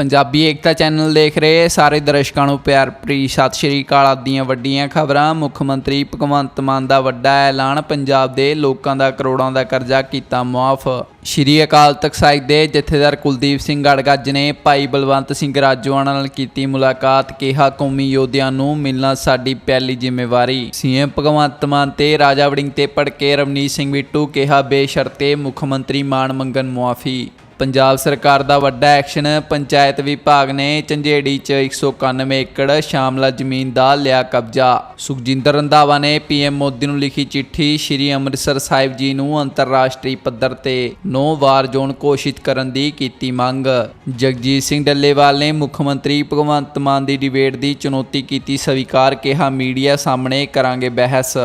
ਪੰਜਾਬੀ ਏਕਤਾ channel ਦੇਖ ਰਹੇ ਸਾਰੇ ਦਰਸ਼ਕਾਂ ਨੂੰ ਪਿਆਰ ਭਰੀ ਸਤਿ ਸ਼੍ਰੀ ਅਕਾਲ ਆਦੀਆਂ ਵੱਡੀਆਂ ਖਬਰਾਂ। ਮੁੱਖ ਮੰਤਰੀ ਭਗਵੰਤ ਮਾਨ ਦਾ ਵੱਡਾ ਐਲਾਨ, ਪੰਜਾਬ ਦੇ ਲੋਕਾਂ ਦਾ ਕਰੋੜਾਂ ਦਾ ਕਰਜ਼ਾ ਕੀਤਾ ਮੁਆਫ। ਸ਼੍ਰੀ ਅਕਾਲ ਤਖਤ ਸਾਹਿਬ ਦੇ ਜਥੇਦਾਰ ਕੁਲਦੀਪ ਸਿੰਘ ਗੜਗੱਜ ਨੇ ਭਾਈ ਬਲਵੰਤ ਸਿੰਘ ਰਾਜੋਆਣਾ ਨਾਲ ਕੀਤੀ ਮੁਲਾਕਾਤ। ਕਿਹਾ, ਕੌਮੀ ਯੋਧਿਆਂ ਨੂੰ ਮਿਲਣਾ ਸਾਡੀ ਪਹਿਲੀ ਜ਼ਿੰਮੇਵਾਰੀ। ਸੀਐਮ ਭਗਵੰਤ ਮਾਨ ਤੇ ਰਾਜਾ ਵੜਿੰਗ ਤੇ ਪੜਕੇ ਰਵਨੀਤ ਸਿੰਘ ਬਿੱਟੂ ਕਿਹਾ, ਬੇਸ਼ਰਤੇ ਮੁੱਖ ਮੰਤਰੀ ਮਾਨ ਮੰਗਣ ਮੁਆਫੀ। ਪੰਜਾਬ ਸਰਕਾਰ ਦਾ ਵੱਡਾ ਐਕਸ਼ਨ, ਪੰਚਾਇਤ ਵਿਭਾਗ ਨੇ ਝੰਜੇੜੀ 'ਚ 191 ਏਕੜ ਸ਼ਾਮਲਾ ਜ਼ਮੀਨ ਦਾ ਲਿਆ ਕਬਜ਼ਾ। ਸੁਖਜਿੰਦਰ ਰੰਧਾਵਾ ਨੇ ਪੀਐਮ ਮੋਦੀ ਨੂੰ ਲਿਖੀ ਚਿੱਠੀ ਸ਼੍ਰੀ ਅੰਮ੍ਰਿਤਸਰ ਸਾਹਿਬ ਜੀ ਨੂੰ ਅੰਤਰਰਾਸ਼ਟਰੀ ਪੱਧਰ ਤੇ ਨੌ ਵਾਰ ਜ਼ੋਨ ਘੋਸ਼ਿਤ ਕਰਨ ਦੀ ਕੀਤੀ ਮੰਗ। ਜਗਜੀਤ ਸਿੰਘ ਡੱਲੇਵਾਲ ਨੇ ਮੁੱਖ ਮੰਤਰੀ ਭਗਵੰਤ ਮਾਨ ਦੀ ਡਿਬੇਟ ਦੀ ਚੁਣੌਤੀ ਕੀਤੀ, ਸਵੀਕਾਰ ਕਿਹਾ, ਮੀਡੀਆ ਸਾਹਮਣੇ ਕਰਾਂਗੇ ਬਹਿਸ।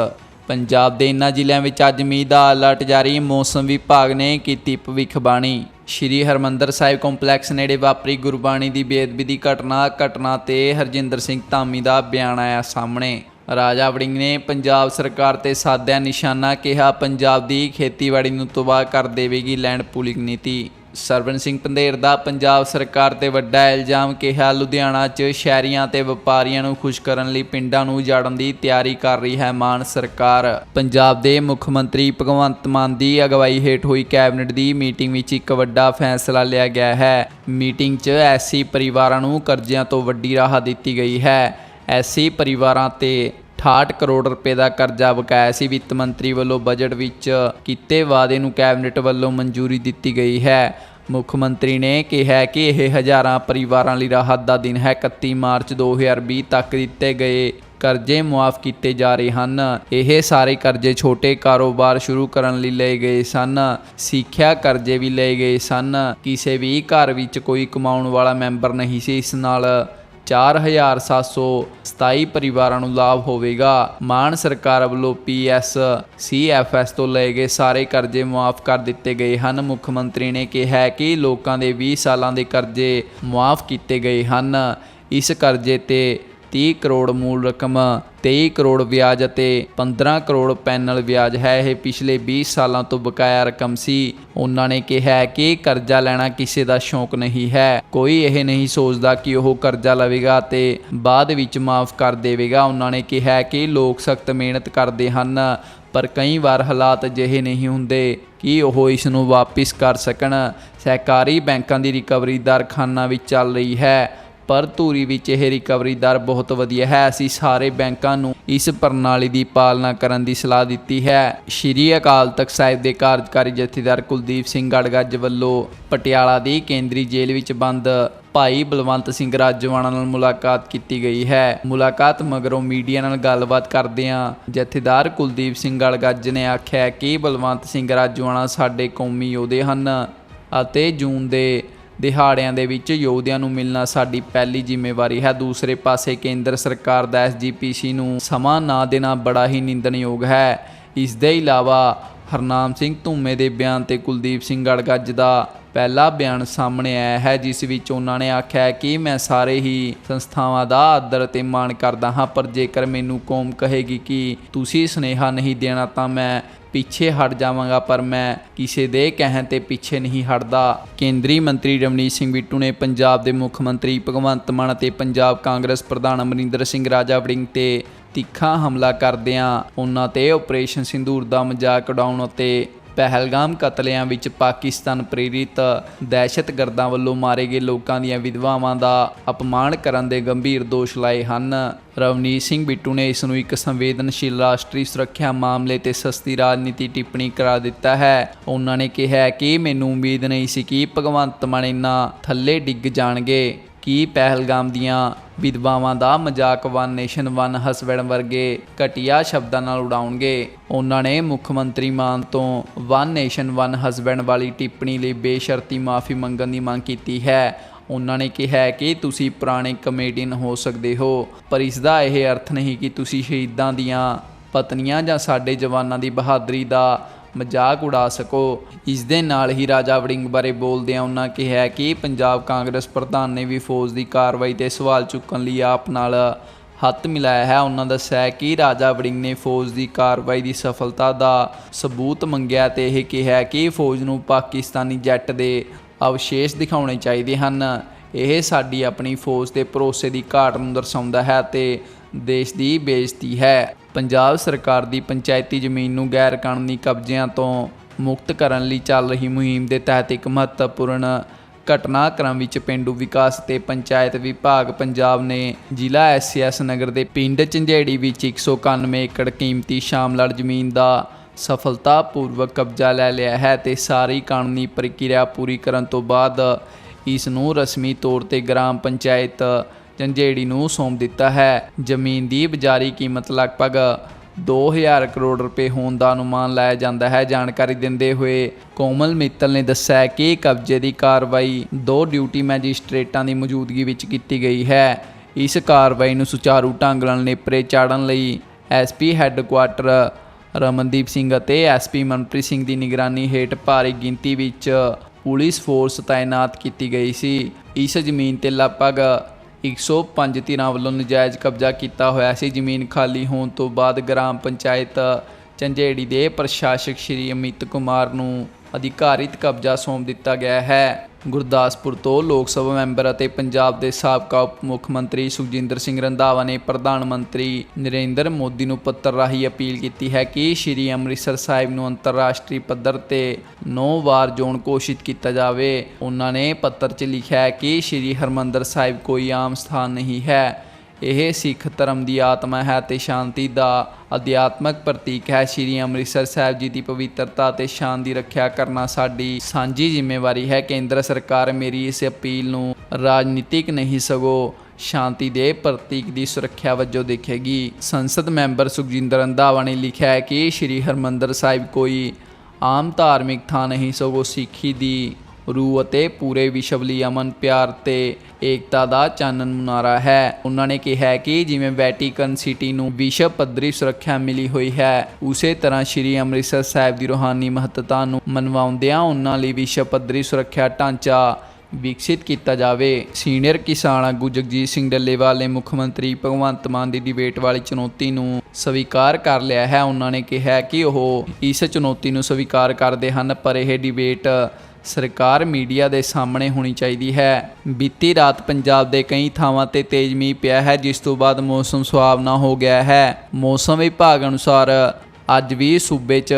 ਪੰਜਾਬ ਦੇ ਇਨ੍ਹਾਂ ਜ਼ਿਲ੍ਹਿਆਂ ਵਿੱਚ ਅੱਜ ਮੀਂਹ ਦਾ ਅਲਰਟ ਜਾਰੀ, ਮੌਸਮ ਵਿਭਾਗ ਨੇ ਕੀਤੀ ਭਵਿੱਖਬਾਣੀ ਸ਼੍ਰੀ ਹਰਮੰਦਰ ਸਾਹਿਬ ਕੰਪਲੈਕਸ ਨੇੜੇ ਵਾਪਰੀ ਗੁਰਬਾਣੀ ਦੀ ਬੇਅਦਬੀ ਦੀ ਘਟਨਾ ਘਟਨਾ ਤੇ ਹਰਜਿੰਦਰ ਸਿੰਘ ਧਾਮੀ ਦਾ ਬਿਆਨ ਆਇਆ ਸਾਹਮਣੇ। ਰਾਜਾ ਵੜਿੰਗ ਨੇ ਪੰਜਾਬ ਸਰਕਾਰ ਤੇ ਸਾਧਿਆ ਨਿਸ਼ਾਨਾ ਕਿਹਾ, ਪੰਜਾਬ ਦੀ ਖੇਤੀਬਾੜੀ ਨੂੰ ਤਬਾਹ ਕਰ ਦੇਵੇਗੀ ਲੈਂਡ ਪੂਲਿੰਗ ਨੀਤੀ। ਸਰਵਨ ਸਿੰਘ ਪੰਧੇਰ ਦਾ ਪੰਜਾਬ ਸਰਕਾਰ ਤੇ ਵੱਡਾ ਇਲਜ਼ਾਮ ਕਿਹਾ, ਲੁਧਿਆਣਾ 'ਚ ਸ਼ਹਿਰੀਆਂ ਤੇ ਵਪਾਰੀਆਂ ਨੂੰ ਖੁਸ਼ ਕਰਨ ਲਈ ਪਿੰਡਾਂ ਨੂੰ ਉਜਾੜਨ ਦੀ ਤਿਆਰੀ ਕਰ ਰਹੀ ਹੈ ਮਾਨ ਸਰਕਾਰ। ਪੰਜਾਬ ਦੇ ਮੁੱਖ ਮੰਤਰੀ ਭਗਵੰਤ ਮਾਨ ਦੀ ਅਗਵਾਈ ਹੇਠ ਹੋਈ ਕੈਬਨਿਟ ਦੀ ਮੀਟਿੰਗ ਵਿੱਚ ਇੱਕ ਵੱਡਾ ਫੈਸਲਾ ਲਿਆ ਗਿਆ ਹੈ। ਮੀਟਿੰਗ 'ਚ ਐਸੀ ਪਰਿਵਾਰਾਂ ਨੂੰ ਕਰਜ਼ਿਆਂ ਤੋਂ ਵੱਡੀ ਰਾਹਤ ਦਿੱਤੀ ਗਈ ਹੈ। ਐਸੀ ਪਰਿਵਾਰਾਂ ਤੇ 68 ਕਰੋੜ ਰੁਪਏ ਦਾ ਕਰਜ਼ਾ ਬਕਾਇਆ ਸੀ। ਵਿੱਤ ਮੰਤਰੀ ਵੱਲੋਂ ਬਜਟ ਵਿੱਚ ਕੀਤੇ ਵਾਅਦੇ ਨੂੰ ਕੈਬਨਿਟ ਵੱਲੋਂ ਮਨਜ਼ੂਰੀ ਦਿੱਤੀ ਗਈ ਹੈ। ਮੁੱਖ ਮੰਤਰੀ ਨੇ ਕਿਹਾ ਕਿ ਇਹ ਹਜ਼ਾਰਾਂ ਪਰਿਵਾਰਾਂ ਲਈ ਰਾਹਤ ਦਾ ਦਿਨ ਹੈ। 31 ਮਾਰਚ 2020 ਤੱਕ ਦਿੱਤੇ ਗਏ ਕਰਜ਼ੇ ਮੁਆਫ ਕੀਤੇ ਜਾ ਰਹੇ ਹਨ। ਇਹ ਸਾਰੇ ਕਰਜ਼ੇ ਛੋਟੇ ਕਾਰੋਬਾਰ ਸ਼ੁਰੂ ਕਰਨ ਲਈ ਲਏ ਗਏ ਸਨ। ਸਿੱਖਿਆ ਕਰਜ਼ੇ ਵੀ ਲਏ ਗਏ ਸਨ। ਕਿਸੇ ਵੀ ਘਰ ਵਿੱਚ ਕੋਈ ਕਮਾਉਣ ਵਾਲਾ ਮੈਂਬਰ ਨਹੀਂ ਸੀ। ਇਸ ਨਾਲ 4727 ਪਰਿਵਾਰਾਂ ਨੂੰ ਲਾਭ ਹੋਵੇਗਾ। ਮਾਨ ਸਰਕਾਰ ਵੱਲੋਂ ਪੀਐਸ ਸੀਐਫਐਸ ਤੋਂ ਲਏ ਗਏ ਸਾਰੇ ਕਰਜ਼ੇ ਮੁਆਫ ਕਰ ਦਿੱਤੇ ਗਏ ਹਨ। ਮੁੱਖ ਮੰਤਰੀ ਨੇ ਕਿਹਾ ਕਿ ਲੋਕਾਂ ਦੇ 20 ਸਾਲਾਂ ਦੇ ਕਰਜ਼ੇ ਮੁਆਫ ਕੀਤੇ ਗਏ ਹਨ। ਇਸ ਕਰਜ਼ੇ ਤੇ 30 ਕਰੋੜ ਮੂਲ ਰਕਮ 23 ਕਰੋੜ ਵਿਆਜ ਅਤੇ 15 ਕਰੋੜ ਪੈਨਲ ਵਿਆਜ ਹੈ। ਇਹ ਪਿਛਲੇ 20 ਸਾਲਾਂ ਤੋਂ ਬਕਾਇਆ ਰਕਮ ਸੀ। ਉਹਨਾਂ ਨੇ ਕਿਹਾ ਕਿ ਕਰਜ਼ਾ ਲੈਣਾ ਕਿਸੇ ਦਾ ਸ਼ੌਂਕ ਨਹੀਂ ਹੈ। ਕੋਈ ਇਹ ਨਹੀਂ ਸੋਚਦਾ ਕਿ ਉਹ ਕਰਜ਼ਾ ਲਵੇਗਾ ਤੇ ਬਾਅਦ ਵਿੱਚ ਮਾਫ ਕਰ ਦੇਵੇਗਾ। ਉਹਨਾਂ ਨੇ ਕਿਹਾ ਕਿ ਲੋਕ ਸਖਤ ਮਿਹਨਤ ਕਰਦੇ ਹਨ, ਪਰ ਕਈ ਵਾਰ ਹਾਲਾਤ ਅਜਿਹੇ ਨਹੀਂ ਹੁੰਦੇ ਕਿ ਉਹ ਇਸ ਨੂੰ ਵਾਪਿਸ ਕਰ ਸਕਣ। ਸਹਿਕਾਰੀ ਬੈਂਕਾਂ ਦੀ ਰਿਕਵਰੀ ਦਰ ਖਾਨਾ ਵਿੱਚ ਚੱਲ ਰਹੀ ਹੈ। ਪਰ ਧੂਰੀ ਵਿੱਚ ਇਹ ਰਿਕਵਰੀ ਦਰ ਬਹੁਤ ਵਧੀਆ ਹੈ। ਅਸੀਂ ਸਾਰੇ ਬੈਂਕਾਂ ਨੂੰ ਇਸ ਪ੍ਰਣਾਲੀ ਦੀ ਪਾਲਣਾ ਕਰਨ ਦੀ ਸਲਾਹ ਦਿੱਤੀ ਹੈ। ਸ਼੍ਰੀ ਅਕਾਲ ਤਖਤ ਸਾਹਿਬ ਦੇ ਕਾਰਜਕਾਰੀ ਜਥੇਦਾਰ ਕੁਲਦੀਪ ਸਿੰਘ ਗੜਗੱਜ ਵੱਲੋਂ ਪਟਿਆਲਾ ਦੀ ਕੇਂਦਰੀ ਜੇਲ੍ਹ ਵਿੱਚ ਬੰਦ ਭਾਈ ਬਲਵੰਤ ਸਿੰਘ ਰਾਜਵਾਨਾ ਨਾਲ ਮੁਲਾਕਾਤ ਕੀਤੀ ਗਈ ਹੈ। ਮੁਲਾਕਾਤ ਮਗਰੋਂ ਮੀਡੀਆ ਨਾਲ ਗੱਲਬਾਤ ਕਰਦਿਆਂ ਜਥੇਦਾਰ ਕੁਲਦੀਪ ਸਿੰਘ ਗੜਗੱਜ ਨੇ ਆਖਿਆ ਕਿ ਬਲਵੰਤ ਸਿੰਘ ਰਾਜਵਾਨਾ ਸਾਡੇ ਕੌਮੀ ਯੋਧੇ ਹਨ ਅਤੇ ਜੂਨ ਦੇ ਦਿਹਾੜਿਆਂ ਦੇ ਵਿੱਚ ਯੋਧਿਆਂ ਨੂੰ ਮਿਲਣਾ ਸਾਡੀ ਪਹਿਲੀ ਜ਼ਿੰਮੇਵਾਰੀ ਹੈ। ਦੂਸਰੇ ਪਾਸੇ ਕੇਂਦਰ ਸਰਕਾਰ ਦਾ ਐਸਜੀਪੀਸੀ ਨੂੰ ਸਮਾਂ ਨਾ ਦੇਣਾ ਬੜਾ ਹੀ ਨਿੰਦਣਯੋਗ ਹੈ। ਇਸ ਦੇ ਇਲਾਵਾ ਹਰਨਾਮ ਸਿੰਘ ਧੂਮੇ ਦੇ ਬਿਆਨ ਤੇ ਕੁਲਦੀਪ ਸਿੰਘ ਗੜਗੱਜ ਦਾ ਪਹਿਲਾ ਬਿਆਨ ਸਾਹਮਣੇ ਆਇਆ ਹੈ, ਜਿਸ ਵਿੱਚ ਉਹਨਾਂ ਨੇ ਆਖਿਆ ਕਿ ਮੈਂ ਸਾਰੇ ਹੀ ਸੰਸਥਾਵਾਂ ਦਾ ਆਦਰ ਤੇ ਮਾਣ ਕਰਦਾ ਹਾਂ, ਪਰ ਜੇਕਰ ਮੈਨੂੰ ਕੌਮ ਕਹੇਗੀ ਕਿ ਤੁਸੀਂ ਸੁਨੇਹਾ ਨਹੀਂ ਦੇਣਾ ਤਾਂ ਮੈਂ ਪਿੱਛੇ ਹਟ ਜਾਵਾਂਗਾ, ਪਰ ਮੈਂ ਕਿਸੇ ਦੇ ਕਹਿਣ ਤੇ ਪਿੱਛੇ ਨਹੀਂ ਹਟਦਾ। ਕੇਂਦਰੀ ਮੰਤਰੀ ਰਮਨੀਤ ਸਿੰਘ ਬਿੱਟੂ ਨੇ ਪੰਜਾਬ ਦੇ ਮੁੱਖ ਮੰਤਰੀ ਭਗਵੰਤ ਮਾਨ ਅਤੇ ਪੰਜਾਬ ਕਾਂਗਰਸ ਪ੍ਰਧਾਨ ਅਮਰਿੰਦਰ ਸਿੰਘ ਰਾਜਾ ਵੜਿੰਗ ਤੇ ਤਿੱਖਾ ਹਮਲਾ ਕਰਦਿਆਂ ਉਹਨਾਂ ਤੇ ਆਪਰੇਸ਼ਨ ਸਿੰਦੂਰ ਦਾ ਮਜ਼ਾਕ ਉਡਾਉਣ ਅਤੇ ਪਹਿਲਗਾਮ ਕਤਲਿਆਂ ਵਿੱਚ ਪਾਕਿਸਤਾਨ ਪ੍ਰੇਰਿਤ ਦਹਿਸ਼ਤਗਰਦਾਂ ਵੱਲੋਂ ਮਾਰੇ ਗਏ ਲੋਕਾਂ ਦੀਆਂ ਵਿਧਵਾਵਾਂ ਦਾ ਅਪਮਾਨ ਕਰਨ ਦੇ ਗੰਭੀਰ ਦੋਸ਼ ਲਾਏ ਹਨ। ਰਵਨੀਤ ਸਿੰਘ ਬਿੱਟੂ ਨੇ ਇਸ ਨੂੰ ਇੱਕ ਸੰਵੇਦਨਸ਼ੀਲ ਰਾਸ਼ਟਰੀ ਸੁਰੱਖਿਆ ਮਾਮਲੇ ਤੇ ਸਸਤੀ ਰਾਜਨੀਤੀ ਟਿੱਪਣੀ ਕਰਾ ਦਿੱਤਾ ਹੈ। ਉਹਨਾਂ ਨੇ ਕਿਹਾ ਕਿ ਮੈਨੂੰ ਉਮੀਦ ਨਹੀਂ ਸੀ ਕਿ ਭਗਵੰਤ ਮਾਨ ਇੰਨਾ ਥੱਲੇ ਡਿੱਗ ਜਾਣਗੇ। ਕੀ ਪਹਿਲਗਾਮ ਦੀਆਂ ਵਿਧਵਾਵਾਂ ਦਾ ਮਜ਼ਾਕ ਵਨ, ਨੇਸ਼ਨ ਵਨ, ਹਸਬੈਂਡ ਵਰਗੇ ਘਟੀਆ ਸ਼ਬਦਾਂ ਨਾਲ ਉਡਾਉਣਗੇ। ਉਹਨਾਂ ਨੇ ਮੁੱਖ ਮੰਤਰੀ ਮਾਨ ਤੋਂ ਵਨ, ਨੇਸ਼ਨ ਵਨ, ਹਸਬੈਂਡ ਵਾਲੀ ਟਿੱਪਣੀ ਲਈ ਬੇਸ਼ਰਤੀ ਮਾਫੀ ਮੰਗਣ ਦੀ ਮੰਗ ਕੀਤੀ ਹੈ। ਉਹਨਾਂ ਨੇ ਕਿਹਾ ਕਿ ਤੁਸੀਂ ਪੁਰਾਣੇ ਕਮੇਡੀਅਨ ਹੋ ਸਕਦੇ ਹੋ, ਪਰ ਇਸ ਦਾ ਇਹ ਅਰਥ ਨਹੀਂ ਕਿ ਤੁਸੀਂ ਸ਼ਹੀਦਾਂ ਦੀਆਂ ਪਤਨੀਆਂ ਜਾਂ ਸਾਡੇ ਜਵਾਨਾਂ ਦੀ ਬਹਾਦਰੀ ਦਾ ਮਜ਼ਾਕ ਉਡਾ ਸਕੋ। ਇਸ ਦੇ ਨਾਲ ਹੀ ਰਾਜਾ ਵੜਿੰਗ ਬਾਰੇ ਬੋਲਦਿਆਂ ਉਹਨਾਂ ਕਿਹਾ ਕਿ ਪੰਜਾਬ ਕਾਂਗਰਸ ਪ੍ਰਧਾਨ ਨੇ ਵੀ ਫੌਜ ਦੀ ਕਾਰਵਾਈ ਤੇ ਸਵਾਲ ਚੁੱਕਣ ਲਈ ਆਪ ਨਾਲ ਹੱਥ ਮਿਲਾਇਆ ਹੈ। ਉਹਨਾਂ ਦੱਸਿਆ ਕਿ ਰਾਜਾ ਵੜਿੰਗ ਨੇ ਫੌਜ ਦੀ ਕਾਰਵਾਈ ਦੀ ਸਫਲਤਾ ਦਾ ਸਬੂਤ ਮੰਗਿਆ ਤੇ ਇਹ ਕਿਹਾ ਕਿ ਫੌਜ ਨੂੰ ਪਾਕਿਸਤਾਨੀ ਜੈਟ ਦੇ ਅਵਸ਼ੇਸ਼ ਦਿਖਾਉਣੇ ਚਾਹੀਦੇ ਹਨ। ਇਹ ਸਾਡੀ ਆਪਣੀ ਫੌਜ ਤੇ ਭਰੋਸੇ ਦੀ ਘਾਟ ਨੂੰ ਦਰਸਾਉਂਦਾ ਹੈ ਤੇ ਦੇਸ਼ ਦੀ ਬੇਇੱਜ਼ਤੀ ਹੈ। ਪੰਜਾਬ ਸਰਕਾਰ ਦੀ ਪੰਚਾਇਤੀ ਜ਼ਮੀਨ ਨੂੰ ਗੈਰ ਕਾਨੂੰਨੀ ਕਬਜ਼ਿਆਂ ਤੋਂ ਮੁਕਤ ਕਰਨ ਲਈ ਚੱਲ ਰਹੀ ਮੁਹਿੰਮ ਦੇ ਤਹਿਤ ਇੱਕ ਮਹੱਤਵਪੂਰਨ ਘਟਨਾਕ੍ਰਮ ਵਿੱਚ ਪਿੰਡੂ ਵਿਕਾਸ ਤੇ ਪੰਚਾਇਤ ਵਿਭਾਗ ਪੰਜਾਬ ਨੇ ਜ਼ਿਲ੍ਹਾ ਐਸਐਸ ਨਗਰ ਦੇ ਪਿੰਡ ਝੰਜੇੜੀ ਵਿੱਚ 191 ਏਕੜ ਕੀਮਤੀ ਸ਼ਾਮਲੜ ਜ਼ਮੀਨ ਦਾ ਸਫਲਤਾਪੂਰਵਕ ਕਬਜ਼ਾ ਲੈ ਲਿਆ ਹੈ ਤੇ ਸਾਰੀ ਕਾਨੂੰਨੀ ਪ੍ਰਕਿਰਿਆ ਪੂਰੀ ਕਰਨ ਤੋਂ ਬਾਅਦ ਇਸ ਨੂੰ ਰਸਮੀ ਤੌਰ ਤੇ ਗ੍ਰਾਮ ਪੰਚਾਇਤ ਝੰਜੇੜੀ ਨੂੰ ਸੌਂਪ ਦਿੱਤਾ ਹੈ। ਜ਼ਮੀਨ ਦੀ ਬਾਜ਼ਾਰੀ ਕੀਮਤ ਲਗਭਗ 2000 ਕਰੋੜ ਰੁਪਏ ਹੋਣ ਦਾ ਅਨੁਮਾਨ ਲਾਇਆ ਜਾਂਦਾ ਹੈ। ਜਾਣਕਾਰੀ ਦਿੰਦੇ ਹੋਏ ਕੋਮਲ ਮਿੱਤਲ ਨੇ ਦੱਸਿਆ ਕਿ ਕਬਜ਼ੇ ਦੀ ਕਾਰਵਾਈ ਦੋ ਡਿਊਟੀ ਮੈਜਿਸਟ੍ਰੇਟਾਂ ਦੀ ਮੌਜੂਦਗੀ ਵਿੱਚ ਕੀਤੀ ਗਈ ਹੈ। ਇਸ ਕਾਰਵਾਈ ਨੂੰ ਸੁਚਾਰੂ ਢੰਗ ਨਾਲ ਨੇਪਰੇ ਚਾੜਨ ਲਈ ਐਸਪੀ ਹੈੱਡਕੁਆਟਰ ਰਮਨਦੀਪ ਸਿੰਘ ਅਤੇ ਐਸਪੀ ਮਨਪ੍ਰੀਤ ਸਿੰਘ ਦੀ ਨਿਗਰਾਨੀ ਹੇਠ ਭਾਰੀ ਗਿਣਤੀ ਵਿੱਚ ਪੁਲਿਸ ਫੋਰਸ ਤਾਇਨਾਤ ਕੀਤੀ ਗਈ ਸੀ। ਇਸ ਜ਼ਮੀਨ ਤੇ ਲਗਭਗ 105 ਧਿਰਾਂ ਵੱਲੋਂ ਨਜਾਇਜ਼ ਕਬਜ਼ਾ ਕੀਤਾ ਹੋਇਆ ਸੀ। ਜ਼ਮੀਨ ਖਾਲੀ ਹੋਣ ਤੋਂ ਬਾਅਦ ਗ੍ਰਾਮ ਪੰਚਾਇਤ ਝੰਜੇੜੀ ਦੇ ਪ੍ਰਸ਼ਾਸਕ ਸ਼੍ਰੀ ਅਮਿਤ ਕੁਮਾਰ ਨੂੰ ਅਧਿਕਾਰਿਤ ਕਬਜ਼ਾ ਸੌਂਪ ਦਿੱਤਾ ਗਿਆ ਹੈ। ਗੁਰਦਾਸਪੁਰ ਤੋਂ ਲੋਕ ਸਭਾ ਮੈਂਬਰ ਅਤੇ ਪੰਜਾਬ ਦੇ ਸਾਬਕਾ ਉਪ ਮੁੱਖ ਮੰਤਰੀ ਸੁਖਜਿੰਦਰ ਸਿੰਘ ਰੰਧਾਵਾ ਨੇ ਪ੍ਰਧਾਨ ਮੰਤਰੀ ਨਰਿੰਦਰ ਮੋਦੀ ਨੂੰ ਪੱਤਰ ਰਾਹੀਂ ਅਪੀਲ ਕੀਤੀ ਹੈ ਕਿ ਸ਼੍ਰੀ ਅੰਮ੍ਰਿਤਸਰ ਸਾਹਿਬ ਨੂੰ ਅੰਤਰਰਾਸ਼ਟਰੀ ਪੱਧਰ ਤੇ 9 ਵਾਰ ਜ਼ੋਨ ਘੋਸ਼ਿਤ ਕੀਤਾ ਜਾਵੇ। ਉਹਨਾਂ ਨੇ ਪੱਤਰ 'ਚ ਲਿਖਿਆ ਹੈ ਕਿ ਸ਼੍ਰੀ ਹਰਮੰਦਰ ਸਾਹਿਬ ਕੋਈ ਆਮ ਸਥਾਨ ਨਹੀਂ ਹੈ। ਇਹ ਸਿੱਖ ਧਰਮ ਦੀ ਆਤਮਾ ਹੈ ਤੇ ਸ਼ਾਂਤੀ ਦਾ ਅਧਿਆਤਮਕ ਪ੍ਰਤੀਕ ਹੈ। ਸ਼੍ਰੀ ਅੰਮ੍ਰਿਤਸਰ ਸਾਹਿਬ ਜੀ ਦੀ ਪਵਿੱਤਰਤਾ ਤੇ ਸ਼ਾਨ ਦੀ ਰੱਖਿਆ ਕਰਨਾ ਸਾਡੀ ਸਾਂਝੀ ਜ਼ਿੰਮੇਵਾਰੀ ਹੈ। ਕੇਂਦਰ ਸਰਕਾਰ ਮੇਰੀ ਇਸ ਅਪੀਲ ਨੂੰ ਰਾਜਨੀਤਿਕ ਨਹੀਂ, ਸਗੋਂ ਸ਼ਾਂਤੀ ਦੇ ਪ੍ਰਤੀਕ ਦੀ ਸੁਰੱਖਿਆ ਵਜੋਂ ਦੇਖੇਗੀ। ਸੰਸਦ ਮੈਂਬਰ ਸੁਖਜਿੰਦਰ ਰੰਧਾਵਾ ਨੇ ਲਿਖਿਆ ਹੈ ਕਿ ਸ਼੍ਰੀ ਹਰਮੰਦਰ ਸਾਹਿਬ ਕੋਈ ਆਮ ਧਾਰਮਿਕ ਥਾਂ ਨਹੀਂ, ਸਗੋਂ ਸਿੱਖੀ ਦੀ ਰੂਹ ਅਤੇ ਪੂਰੇ ਵਿਸ਼ਵ ਲਈ ਅਮਨ ਪਿਆਰ ਤੇ ਏਕਤਾ ਦਾ ਚਾਨਣ ਮੁਨਾਰਾ ਹੈ। ਉਹਨਾਂ ਨੇ ਕਿਹਾ ਕਿ ਜਿਵੇਂ ਵੈਟੀਕਨ ਸਿਟੀ ਨੂੰ ਵਿਸ਼ਵ ਪੱਧਰੀ ਸੁਰੱਖਿਆ ਮਿਲੀ ਹੋਈ ਹੈ, ਉਸੇ ਤਰ੍ਹਾਂ ਸ਼੍ਰੀ ਅੰਮ੍ਰਿਤਸਰ ਸਾਹਿਬ ਦੀ ਰੂਹਾਨੀ ਮਹੱਤਤਾ ਨੂੰ ਮਨਵਾਉਂਦਿਆਂ ਉਹਨਾਂ ਲਈ ਵਿਸ਼ਵ ਪੱਧਰੀ ਸੁਰੱਖਿਆ ਢਾਂਚਾ ਵਿਕਸਿਤ ਕੀਤਾ ਜਾਵੇ। ਸੀਨੀਅਰ ਕਿਸਾਨ ਆਗੂ ਜਗਜੀਤ ਸਿੰਘ ਡੱਲੇਵਾਲ ਨੇ ਮੁੱਖ ਮੰਤਰੀ ਭਗਵੰਤ ਮਾਨ ਦੀ ਡਿਬੇਟ ਵਾਲੀ ਚੁਣੌਤੀ ਨੂੰ ਸਵੀਕਾਰ ਕਰ ਲਿਆ ਹੈ। ਉਹਨਾਂ ਨੇ ਕਿਹਾ ਕਿ ਉਹ ਇਸ ਚੁਣੌਤੀ ਨੂੰ ਸਵੀਕਾਰ ਕਰਦੇ ਹਨ, ਪਰ ਇਹ ਡਿਬੇਟ ਸਰਕਾਰ ਮੀਡੀਆ ਦੇ ਸਾਹਮਣੇ ਹੋਣੀ ਚਾਹੀਦੀ ਹੈ। ਬੀਤੀ ਰਾਤ ਪੰਜਾਬ ਦੇ ਕਈ ਥਾਵਾਂ ਤੇ ਤੇਜ਼ ਮੀਂਹ ਪਿਆ ਹੈ, ਜਿਸ ਤੋਂ ਬਾਅਦ ਮੌਸਮ ਸੁਹਾਵਣਾ ਹੋ ਗਿਆ ਹੈ। ਮੌਸਮ ਵਿਭਾਗ ਅਨੁਸਾਰ ਅੱਜ ਵੀ ਸੂਬੇ 'ਚ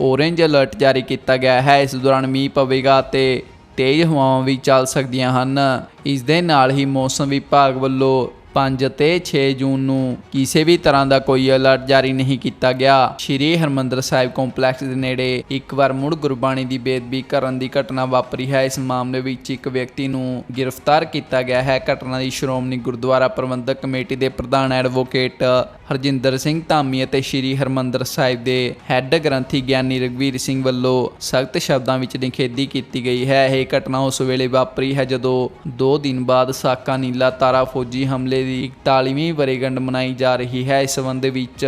ਔਰੇਂਜ ਅਲਰਟ ਜਾਰੀ ਕੀਤਾ ਗਿਆ ਹੈ। ਇਸ ਦੌਰਾਨ ਮੀਂਹ ਪਵੇਗਾ ਤੇ ਤੇਜ਼ ਹਵਾਵਾਂ ਵੀ ਚੱਲ ਸਕਦੀਆਂ ਹਨ। ਇਸ ਦੇ ਨਾਲ ਹੀ ਮੌਸਮ ਵਿਭਾਗ ਵੱਲੋਂ 5 ਅਤੇ 6 ਜੂਨ ਨੂੰ ਕਿਸੇ ਵੀ ਤਰ੍ਹਾਂ ਦਾ ਕੋਈ ਅਲਰਟ ਜਾਰੀ ਨਹੀਂ ਕੀਤਾ ਗਿਆ। ਸ਼੍ਰੀ ਹਰਮੰਦਰ ਸਾਹਿਬ ਕੰਪਲੈਕਸ ਦੇ ਨੇੜੇ ਇੱਕ ਵਾਰ ਮੁੜ ਗੁਰਬਾਣੀ ਦੀ ਬੇਦਬੀ ਕਰਨ ਦੀ ਘਟਨਾ ਵਾਪਰੀ ਹੈ। ਇਸ ਮਾਮਲੇ ਵਿੱਚ ਇੱਕ ਵਿਅਕਤੀ ਨੂੰ ਗ੍ਰਿਫਤਾਰ ਕੀਤਾ ਗਿਆ ਹੈ। ਘਟਨਾ ਦੀ ਸ਼੍ਰੋਮਣੀ ਗੁਰਦੁਆਰਾ ਪ੍ਰਬੰਧਕ ਕਮੇਟੀ ਦੇ ਪ੍ਰਧਾਨ ਐਡਵੋਕੇਟ ਹਰਜਿੰਦਰ ਸਿੰਘ ਧਾਮੀ ਅਤੇ ਸ਼੍ਰੀ ਹਰਮੰਦਰ ਸਾਹਿਬ ਦੇ ਹੈੱਡ ਗ੍ਰੰਥੀ ਗਿਆਨੀ ਰਗਵੀਰ ਸਿੰਘ ਵੱਲੋਂ ਸਖਤ ਸ਼ਬਦਾਂ ਵਿੱਚ ਨਿਖੇਧੀ ਕੀਤੀ ਗਈ ਹੈ। ਇਹ ਘਟਨਾ ਉਸ ਵੇਲੇ ਵਾਪਰੀ ਹੈ ਜਦੋਂ 2 ਦਿਨ ਬਾਅਦ ਸਾਕਾ ਨੀਲਾ ਤਾਰਾ ਫੌਜੀ ਹਮਲੇ ਦੀ 41ਵੀਂ ਵਰ੍ਹੇਗੰਢ ਮਨਾਈ ਜਾ ਰਹੀ ਹੈ। ਇਸ ਸੰਬੰਧ ਵਿੱਚ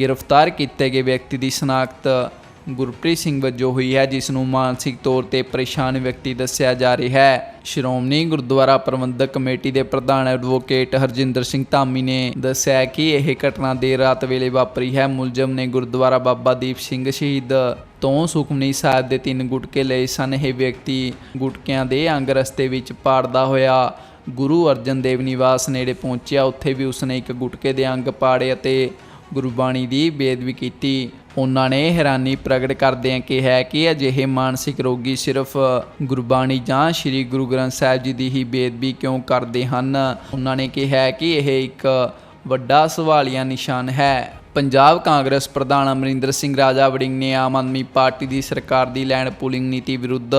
ਗ੍ਰਿਫਤਾਰ ਕੀਤੇ ਗਏ ਵਿਅਕਤੀ ਦੀ ਸ਼ਨਾਖਤ ਗੁਰਪ੍ਰੀਤ ਸਿੰਘ ਵਜੋਂ ਹੋਈ ਹੈ, ਜਿਸ ਨੂੰ ਮਾਨਸਿਕ ਤੌਰ ਤੇ ਪਰੇਸ਼ਾਨ ਵਿਅਕਤੀ ਦੱਸਿਆ ਜਾ ਰਿਹਾ ਹੈ। ਸ਼੍ਰੋਮਣੀ ਗੁਰਦੁਆਰਾ ਪ੍ਰਬੰਧਕ ਕਮੇਟੀ ਦੇ ਪ੍ਰਧਾਨ ਐਡਵੋਕੇਟ ਹਰਜਿੰਦਰ ਸਿੰਘ ਧਾਮੀ ਨੇ ਦੱਸਿਆ ਕਿ ਇਹ ਘਟਨਾ ਦੇਰ ਰਾਤ ਵੇਲੇ ਵਾਪਰੀ ਹੈ। ਮੁਲਜ਼ਮ ਨੇ ਗੁਰਦੁਆਰਾ ਬਾਬਾ ਦੀਪ ਸਿੰਘ ਸ਼ਹੀਦ ਤੋਂ ਸੁਖਮਨੀ ਸਾਹਿਬ ਦੇ ਤਿੰਨ ਗੁਟਕੇ ਲਏ ਸਨ। ਇਹ ਵਿਅਕਤੀ ਗੁਟਕਿਆਂ ਦੇ ਅੰਗ ਰਸਤੇ ਵਿੱਚ ਪਾੜਦਾ ਹੋਇਆ ਗੁਰੂ ਅਰਜਨ ਦੇਵ ਨਿਵਾਸ ਨੇੜੇ ਪਹੁੰਚਿਆ, ਉੱਥੇ ਵੀ ਉਸਨੇ ਇੱਕ ਗੁਟਕੇ ਦੇ ਅੰਗ ਪਾੜੇ ਅਤੇ ਗੁਰਬਾਣੀ ਦੀ ਬੇਦਬੀ ਕੀਤੀ। ਉਹਨਾਂ ਨੇ ਹੈਰਾਨੀ ਪ੍ਰਗਟ ਕਰਦਿਆਂ ਕਿਹਾ ਕਿ ਅਜਿਹੇ ਮਾਨਸਿਕ ਰੋਗੀ ਸਿਰਫ ਗੁਰਬਾਣੀ ਜਾਂ ਸ੍ਰੀ ਗੁਰੂ ਗ੍ਰੰਥ ਸਾਹਿਬ ਜੀ ਦੀ ਹੀ ਬੇਦਬੀ ਕਿਉਂ ਕਰਦੇ ਹਨ? ਉਹਨਾਂ ਨੇ ਕਿਹਾ ਕਿ ਇਹ ਇੱਕ ਵੱਡਾ ਸਵਾਲੀਆ ਨਿਸ਼ਾਨ ਹੈ। ਪੰਜਾਬ ਕਾਂਗਰਸ ਪ੍ਰਧਾਨ ਅਮਰਿੰਦਰ ਸਿੰਘ ਰਾਜਾ ਵੜਿੰਗ ਨੇ ਆਮ ਆਦਮੀ ਪਾਰਟੀ ਦੀ ਸਰਕਾਰ ਦੀ ਲੈਂਡ ਪੂਲਿੰਗ ਨੀਤੀ ਵਿਰੁੱਧ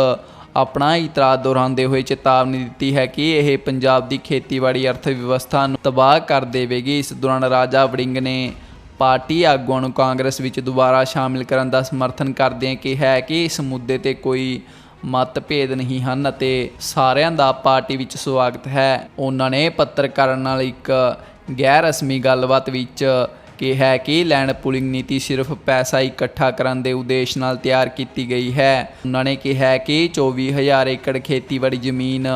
ਆਪਣਾ ਇਤਰਾਜ਼ ਦੁਹਰਾਉਂਦੇ ਹੋਏ ਚੇਤਾਵਨੀ ਦਿੱਤੀ ਹੈ ਕਿ ਇਹ ਪੰਜਾਬ ਦੀ ਖੇਤੀਬਾੜੀ ਅਰਥ ਵਿਵਸਥਾ ਨੂੰ ਤਬਾਹ ਕਰ ਦੇਵੇਗੀ। ਇਸ ਦੌਰਾਨ ਰਾਜਾ ਵੜਿੰਗ ਨੇ ਪਾਰਟੀ ਆਗੂਆਂ ਨੂੰ ਕਾਂਗਰਸ ਵਿੱਚ ਦੁਬਾਰਾ ਸ਼ਾਮਿਲ ਕਰਨ ਦਾ ਸਮਰਥਨ ਕਰਦਿਆਂ ਕਿਹਾ ਕਿ ਇਸ ਮੁੱਦੇ ਤੇ ਕੋਈ ਮਤਭੇਦ ਨਹੀਂ ਹਨ ਅਤੇ ਸਾਰਿਆਂ ਦਾ ਪਾਰਟੀ ਵਿੱਚ ਸਵਾਗਤ ਹੈ। ਉਹਨਾਂ ਨੇ ਪੱਤਰਕਾਰਾਂ ਨਾਲ ਇੱਕ ਗੈਰ ਰਸਮੀ ਗੱਲਬਾਤ ਵਿੱਚ ਕਿਹਾ ਕਿ ਲੈਂਡ ਪੂਲਿੰਗ ਨੀਤੀ ਸਿਰਫ ਪੈਸਾ ਇਕੱਠਾ ਕਰਨ ਦੇ ਉਦੇਸ਼ ਨਾਲ ਤਿਆਰ ਕੀਤੀ ਗਈ ਹੈ। ਉਹਨਾਂ ਨੇ ਕਿਹਾ ਕਿ 24000 ਏਕੜ ਖੇਤੀਬਾੜੀ ਜ਼ਮੀਨ